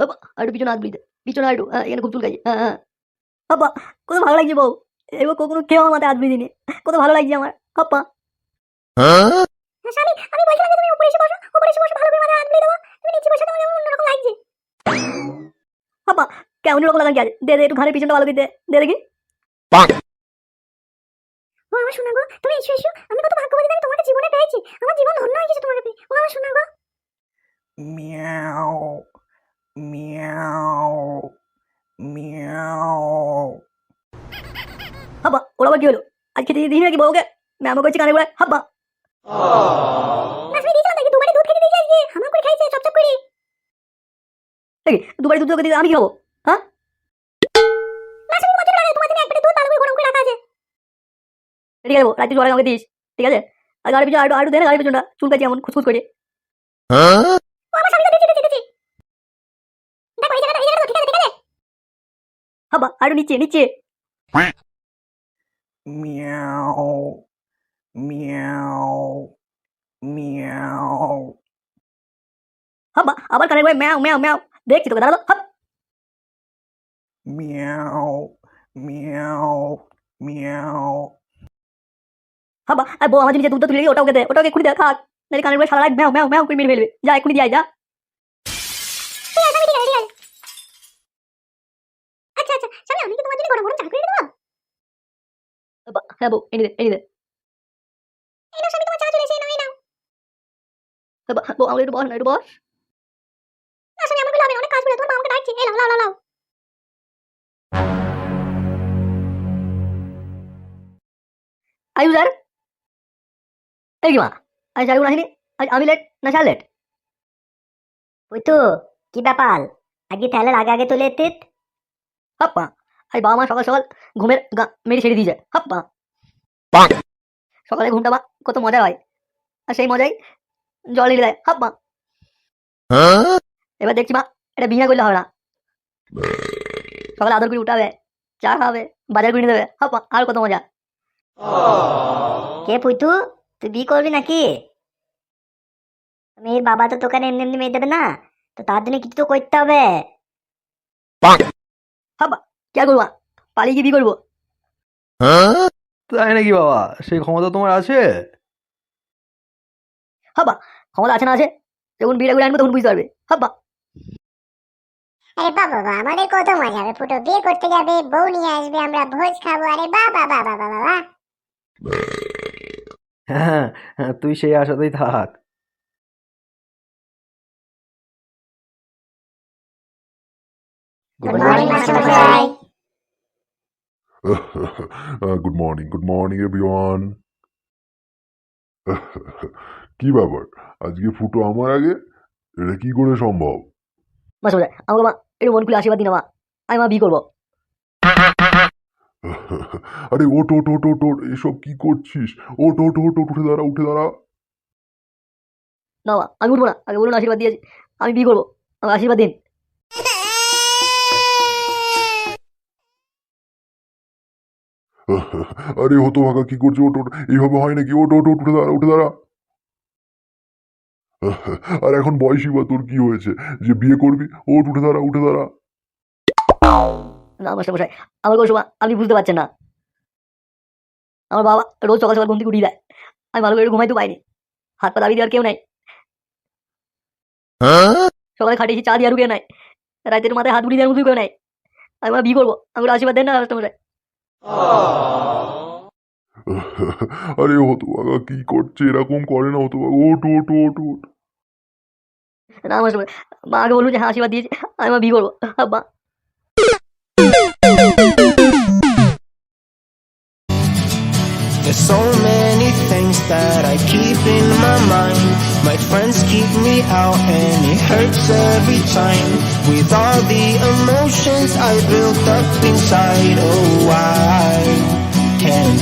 বাবা আর পিছনে হাত বুলিতে পিছনে আর হ্যাঁ, এখানে খুব চুলকাই হ্যাঁ হ্যাঁ বাবা কত ভালো লাগছে বউ এবার কখনো কেউ আমার হাত বুলিয়ে কত ভালো লাগছে আমার বাপ্পা স্বামী আমি বলছিলাম তুমি উপরে এসে বসো উপরে এসে বসো ভালো করে মাথায় হাত বুলিয়ে দেবো তুমি নিচে বসে তোমার অন্যরকম লাগছে বাবা কেমন রকম লাগান কি আছে দে দে একটু ঘাড়ের পিছনটা ভালো করে দে দে দেখি ও আমার শোনা গো তুমি এসো এসো আমি কত আমি তোমাকে জীবনে পেয়েছি আমার জীবন ধন্য হয়ে গেছে তোমাকে পেয়ে ও আমার শোনা গো Meow. Meow. Meow. হাব্বা ওর আবার কি হলো আজকে দিয়ে দিই নাকি বউকে ম্যামও করছি কানে বলে হাব্বা দুবারে দুধ দিয়ে আমি কি খাব হ্যাঁ ঠিক আছে রাত্রি জলে আমাকে দিস ঠিক আছে আর গাড়ির পিছনে আরও গাড়ির পিছনটা চুলকাচ্ছি এমন খুসখুস করে ও আমার স্বামী তো দিচ্ছি দিচ্ছি দিচ্ছি দেখো এই জায়গাটা এই জায়গাটা তো ঠিক আছে ঠিক আছে হাব্বা আরও নিচে নিচে Meow. Meow. Meow. হাব্বা আবার কানে বলে ম্যাও ম্যাও ম্যাও দেখছি তোকে দাঁড়াল হাব Meow. Meow. Meow. হাব্বা আর বউ আমার নিচে দুধটা তুলে ওটা ওকে দে ওটা ওকে খুঁড়ি দে খাক নাহলে কানে বলে সারা রাত ম্যাও ম্যাও ম্যাও করে মেরে ফেলবে যা এক্ষুনি দিয়ে যা ঠিক আছে আমি ঠিক আছে ঠিক আছে আচ্ছা আচ্ছা স্বামী আমি কি তোমার জন্য গরম গরম চা করে দেবো হাব্বা, হ্যাঁ বউ এনে দে এনে দে। এই নাও স্বামী তোমার চা চলে এসে নাও এই নাও। হাব্বা বউ আমাকে একটু বস না একটু বস না আমার হবে অনেক কাজ পড়ে তোমার আমাকে ডাকছে। এই লাও লাও লাও লাও আয়ু স্যার এই কি মা? আজ চালু আসিনি আজ আমি লেট না স্যার লেট ওই তো কি ব্যাপার? আজকে তাহলে আগে আগে চলে এতে? হাপ্পা আজ বাবা মা সকাল সকাল ঘুমের গা মেরে ছেড়ে দিয়ে যায়। হাপ্পা। সকালে ঘুমটা বা কত মজা হয়। আর সেই মজাই জল এনে দেয় হাপ্পা এবার দেখছি মা এটা বিনা করলে হবে না। সকালে আদর করে উঠাবে চা খাবে বাজার করে নিয়ে দেবে হাপ্পা আর কত মজা। কে পুইতু তুই বিয়ে করবি নাকি? মেয়ের বাবা তো তোকে এমনি এমনি মেয়ে দেবে না তো তার জন্য কিছু তো করতে হবে। হাপ কে করব পালিয়ে গিয়ে বিয়ে করব। তাই নাকি বাবা? সেই ক্ষমতা তোমার আছে? হাব্বা ক্ষমতা আছে না আছে? যখন করে আনব তখন বুঝতে পারবে। হাব্বা। আরে বাবা বাবা আমাদের কত মজা হবে ফুটো। বিয়ে করতে যাবে বউ নিয়ে আসবে আমরা ভোজ খাব। আরে বাবা বাবা বাবা বাবা হ্যাঁ হ্যাঁ, তুই সেই আশাতেই থাক। গুড মর্নিং মাস্টারমশাই Uh, good morning good morning everyone. কি ব্যাপার? আজকে ফুটো আমার আগে? এটা কি করে সম্ভব? মা শোনা আমাকে মা একটু মন খুলে আশীর্বাদ দিন মা আমি মা বিয়ে করব। আরে ওট ওট ওট ওট ওট এসব কি করছিস? ওট ওট ওট ওট উঠে দাঁড়া উঠে দাঁড়া। না মা আমি উঠবো না আগে বলুন আশীর্বাদ দিয়েছি আমি বিয়ে করব আমাকে আশীর্বাদ দিন। আরে হতো ভাগা কি করছিস ওট ওট এইভাবে হয় নাকি? ওট ওট ওট উঠে দাঁড়া উঠে দাঁড়া। আর এখন বয়সী বা তোর কি হয়েছে? যে বিয়ে করবি? ওট উঠে দাঁড়া উঠে দাঁড়া। না মাস্টার মশাই আমার আপনি বুঝতে পারছেন না। আমার বাবা রোজ সকাল সকাল ঘুম থেকে উঠিয়ে দেয়। আমি ভালো করে ঘুমাইতে পাইনি হাত পা দাবি দেওয়ার কেউ নাই। সকালে খাটিয়েছি চা দিয়ে আর কেউ নাই। রাতের মাথায় হাত বুড়ি দেওয়ার মতো কেউ নাই। আমি বিয়ে করব? আমার আশীর্বাদ দেন না মশাই আরে হতবাগা কি করছে? এরকম করে না হতো ভাগা ওট ওট ওট ওট না আমার বাঘ বলুন যে হাসিবাদ দিয়েছি, আমি বি করব। Out and it hurts every time. With all the emotions I built up inside, oh, I can't